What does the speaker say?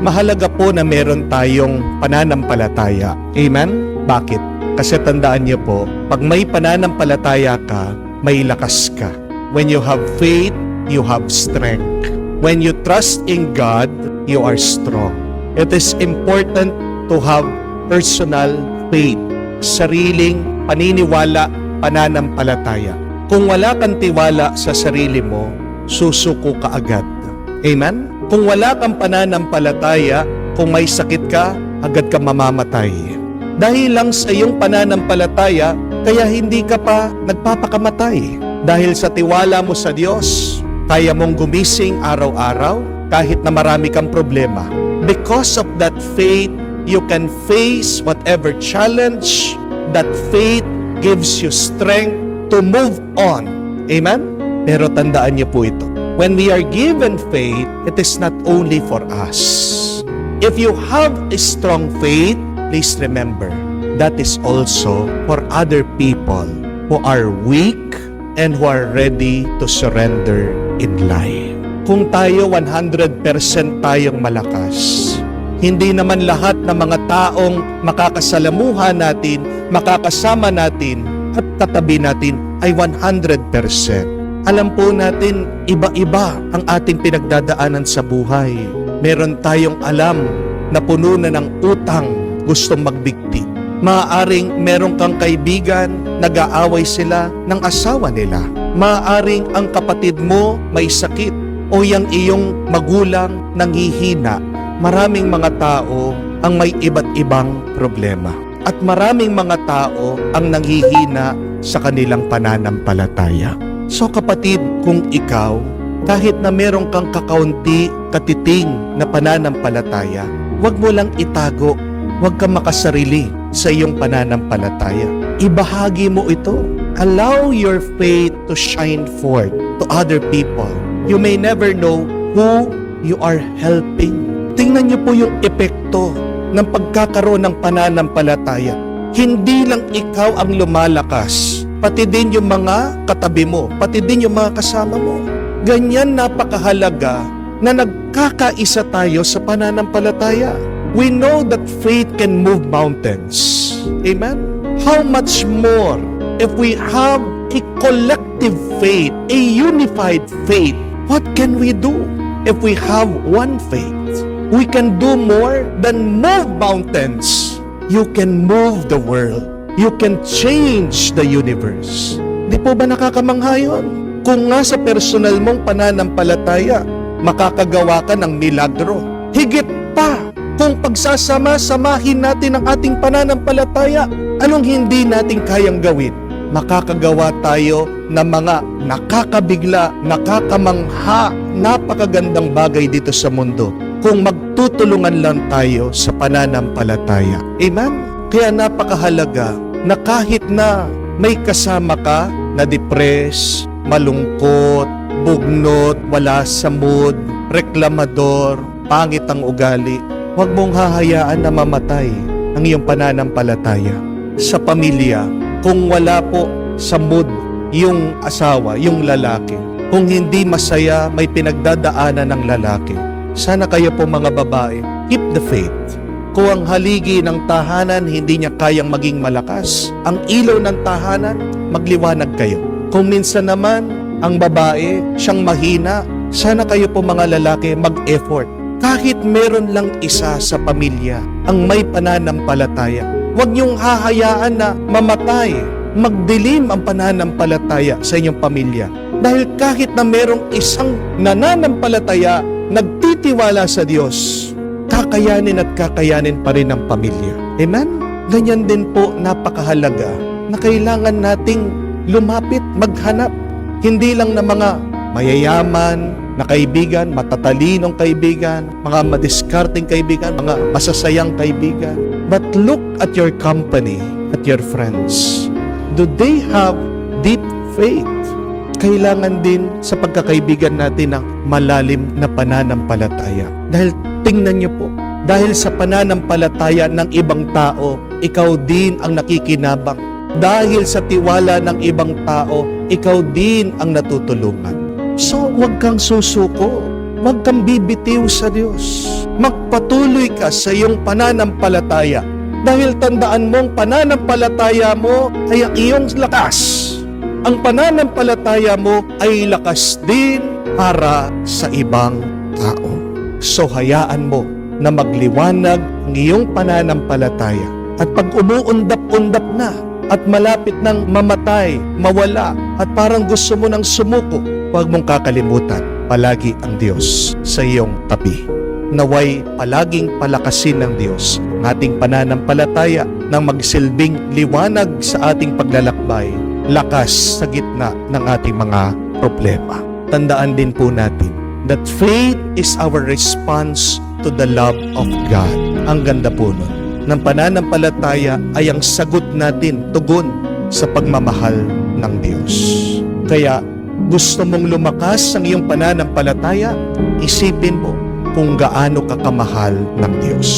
mahalaga po na meron tayong pananampalataya. Amen? Bakit? Kasi tandaan niyo po, pag may pananampalataya ka, may lakas ka. When you have faith, you have strength. When you trust in God, you are strong. It is important to have personal faith, sariling paniniwala, pananampalataya. Kung wala kang tiwala sa sarili mo, susuko ka agad. Amen? Kung wala kang pananampalataya, kung may sakit ka, agad ka mamamatay. Dahil lang sa iyong pananampalataya, kaya hindi ka pa nagpapakamatay. Dahil sa tiwala mo sa Diyos, kaya mong gumising araw-araw kahit na marami kang problema. Because of that faith, you can face whatever challenge. That faith gives you strength to move on. Amen? Pero tandaan niyo po ito. When we are given faith, it is not only for us. If you have a strong faith, please remember, that is also for other people who are weak and who are ready to surrender in life. Kung tayo 100% tayong malakas, hindi naman lahat ng mga taong makakasalamuha natin, makakasama natin, at katabi natin ay 100%. Alam po natin, iba-iba ang ating pinagdadaanan sa buhay. Meron tayong alam na puno na ng utang, gustong magbigti. Maaaring meron kang kaibigan, nag-aaway sila ng asawa nila. Maaaring ang kapatid mo may sakit o yung iyong magulang nanghihina. Maraming mga tao ang may iba't ibang problema. At maraming mga tao ang nanghihina sa kanilang pananampalataya. So kapatid, kung ikaw, kahit na meron kang kakaunti, katiting na pananampalataya, huwag mo lang itago, huwag kang makasarili sa iyong pananampalataya. Ibahagi mo ito. Allow your faith to shine forth to other people. You may never know who you are helping. Tingnan niyo po yung epekto ng pagkakaroon ng pananampalataya. Hindi lang ikaw ang lumalakas, pati din yung mga katabi mo, pati din yung mga kasama mo. Ganyan napakahalaga na nagkakaisa tayo sa pananampalataya. We know that faith can move mountains. Amen? How much more if we have a collective faith, a unified faith, what can we do if we have one faith? We can do more than move mountains. You can move the world. You can change the universe. Di po ba nakakamangha yun? Kung nga sa personal mong pananampalataya, makakagawa ka ng milagro. Higit pa, kung pagsasama-samahin natin ang ating pananampalataya, anong hindi natin kayang gawin? Makakagawa tayo ng mga nakakabigla, nakakamangha, napakagandang bagay dito sa mundo kung magtutulungan lang tayo sa pananampalataya. Amen? Kaya napakahalaga na kahit na may kasama ka na depressed, malungkot, bugnot, wala sa mood, reklamador, pangit ang ugali, huwag mong hahayaan na mamatay ang iyong pananampalataya. Sa pamilya, kung wala po sa mood yung asawa, yung lalaki, kung hindi masaya, may pinagdadaanan ng lalaki, sana kayo po mga babae, keep the faith. Kung ang haligi ng tahanan hindi niya kayang maging malakas, ang ilaw ng tahanan, magliwanag kayo. Kung minsan naman, ang babae, siyang mahina, sana kayo po mga lalaki mag-effort. Kahit meron lang isa sa pamilya ang may pananampalataya, huwag niyong hahayaan na mamatay, magdilim ang pananampalataya sa inyong pamilya. Dahil kahit na merong isang nananampalataya, nagtitiwala sa Diyos, kakayanin at kakayanin pa rin ng pamilya. Amen? Ganyan din po napakahalaga na kailangan nating lumapit, maghanap. Hindi lang na mga mayayaman na kaibigan, matatalinong kaibigan, mga madiskarting kaibigan, mga masasayang kaibigan. But look at your company, at your friends. Do they have deep faith? Kailangan din sa pagkakaibigan natin ng malalim na pananampalataya. Dahil tingnan niyo po, dahil sa pananampalataya ng ibang tao, ikaw din ang nakikinabang. Dahil sa tiwala ng ibang tao, ikaw din ang natutulungan. So, huwag kang susuko. Huwag kang bibitiw sa Diyos. Magpatuloy ka sa iyong pananampalataya. Dahil tandaan mong pananampalataya mo ay ang iyong lakas. Ang pananampalataya mo ay lakas din para sa ibang tao. So hayaan mo na magliwanag ang iyong pananampalataya. At pag umuundap-undap na at malapit nang mamatay, mawala, at parang gusto mo nang sumuko, huwag mong kakalimutan palagi ang Diyos sa iyong tabi. Naway palaging palakasin ng Diyos ang ating pananampalataya nang magsilbing liwanag sa ating paglalakbay, lakas sa gitna ng ating mga problema. Tandaan din po natin that faith is our response to the love of God. Ang ganda po nun. Ng pananampalataya ay ang sagot natin, tugon sa pagmamahal ng Diyos. Kaya gusto mong lumakas ang iyong pananampalataya, isipin mo kung gaano ka kamahal ng Diyos.